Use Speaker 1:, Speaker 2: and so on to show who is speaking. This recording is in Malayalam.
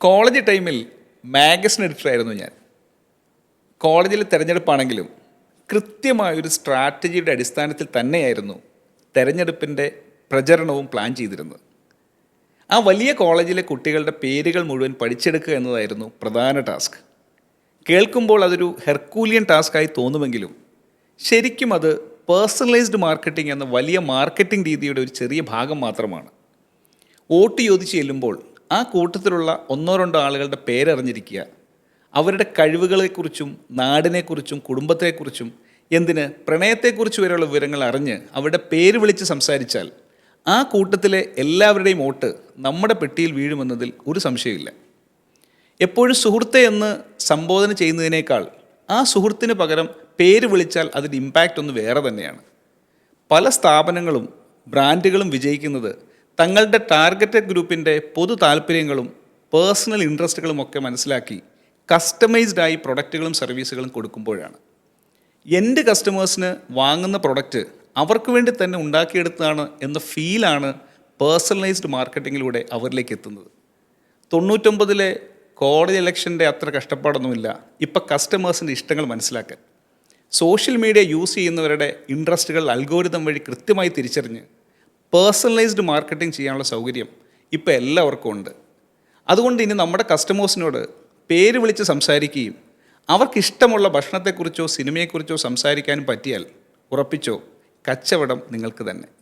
Speaker 1: കോളേജ് ടൈമിൽ മാഗസിൻ എഡിറ്ററായിരുന്നു ഞാൻ. കോളേജിൽ തിരഞ്ഞെടുപ്പാണെങ്കിലും കൃത്യമായൊരു സ്ട്രാറ്റജിയുടെ അടിസ്ഥാനത്തിൽ തന്നെയായിരുന്നു തിരഞ്ഞെടുപ്പിന്റെ പ്രചരണവും പ്ലാൻ ചെയ്തിരുന്നത്. ആ വലിയ കോളേജിലെ കുട്ടികളുടെ പേരുകൾ മുഴുവൻ പഠിച്ചെടുക്കുക എന്നതായിരുന്നു പ്രധാന ടാസ്ക്. കേൾക്കുമ്പോൾ അതൊരു ഹെർക്കൂലിയൻ ടാസ്ക്കായി തോന്നുമെങ്കിലും ശരിക്കും അത് പേഴ്സണലൈസ്ഡ് മാർക്കറ്റിംഗ് എന്ന വലിയ മാർക്കറ്റിംഗ് രീതിയുടെ ഒരു ചെറിയ ഭാഗം മാത്രമാണ്. വോട്ട് ചോദിച്ച് ചെല്ലുമ്പോൾ ആ കൂട്ടത്തിലുള്ള ഒന്നോ രണ്ടോ ആളുകളുടെ പേരറിഞ്ഞിരിക്കുക. അവരുടെ കഴിവുകളെക്കുറിച്ചും നാടിനെക്കുറിച്ചും കുടുംബത്തെക്കുറിച്ചും എന്തിന് പ്രണയത്തെക്കുറിച്ച് വരെയുള്ള വിവരങ്ങൾ അറിഞ്ഞ് അവരുടെ പേര് വിളിച്ച് സംസാരിച്ചാൽ ആ കൂട്ടത്തിലെ എല്ലാവരുടെയും വോട്ട് നമ്മുടെ പെട്ടിയിൽ വീഴുമെന്നതിൽ ഒരു സംശയമില്ല എപ്പോഴും സുഹൃത്തെ എന്ന് സംബോധന ചെയ്യുന്നതിനേക്കാൾ ആ സുഹൃത്തിന് പകരം പേര് വിളിച്ചാൽ അതിന്റെ ഇമ്പാക്റ്റ് ഒന്ന് വേറെ തന്നെയാണ്. പല സ്ഥാപനങ്ങളും ബ്രാൻഡുകളും വിജയിക്കുന്നത് തങ്ങളുടെ ടാർഗറ്റഡ് ഗ്രൂപ്പിന്റെ പൊതു താല്പര്യങ്ങളും പേഴ്സണൽ ഇൻട്രസ്റ്റുകളും ഒക്കെ മനസ്സിലാക്കി കസ്റ്റമൈസ്ഡ് ആയി പ്രൊഡക്റ്റുകളും സർവീസുകളും കൊടുക്കുമ്പോഴാണ്. എന്റെ കസ്റ്റമേഴ്സിന് വാങ്ങുന്ന പ്രൊഡക്റ്റ് അവർക്ക് വേണ്ടി തന്നെ ഉണ്ടാക്കിയെടുത്തതാണ് എന്ന ഫീലാണ് പേഴ്സണലൈസ്ഡ് മാർക്കറ്റിങ്ങിലൂടെ അവരിലേക്ക് എത്തുന്നത്. തൊണ്ണൂറ്റൊമ്പതിലെ കോടതി ഇലക്ഷന്റെ അത്ര കഷ്ടപ്പാടൊന്നുമില്ല. ഇപ്പം കസ്റ്റമേഴ്സിന്റെ ഇഷ്ടങ്ങൾ മനസ്സിലാക്കാൻ. സോഷ്യൽ മീഡിയ യൂസ് ചെയ്യുന്നവരുടെ ഇൻട്രസ്റ്റുകൾ അൽഗോരിതം വഴി കൃത്യമായി തിരിച്ചറിഞ്ഞ് പേഴ്സണലൈസ്ഡ് മാർക്കറ്റിംഗ് ചെയ്യാനുള്ള സൗകര്യം ഇപ്പോൾ എല്ലാവർക്കും ഉണ്ട്. അതുകൊണ്ട് ഇനി നമ്മുടെ കസ്റ്റമേഴ്സിനോട് പേര് വിളിച്ച് സംസാരിക്കുകയും അവർക്കിഷ്ടമുള്ള ഭക്ഷണത്തെക്കുറിച്ചോ സിനിമയെക്കുറിച്ചോ സംസാരിക്കാനും പറ്റിയാൽ ഉറപ്പിച്ചോ കച്ചവടം നിങ്ങൾക്ക് തന്നെ.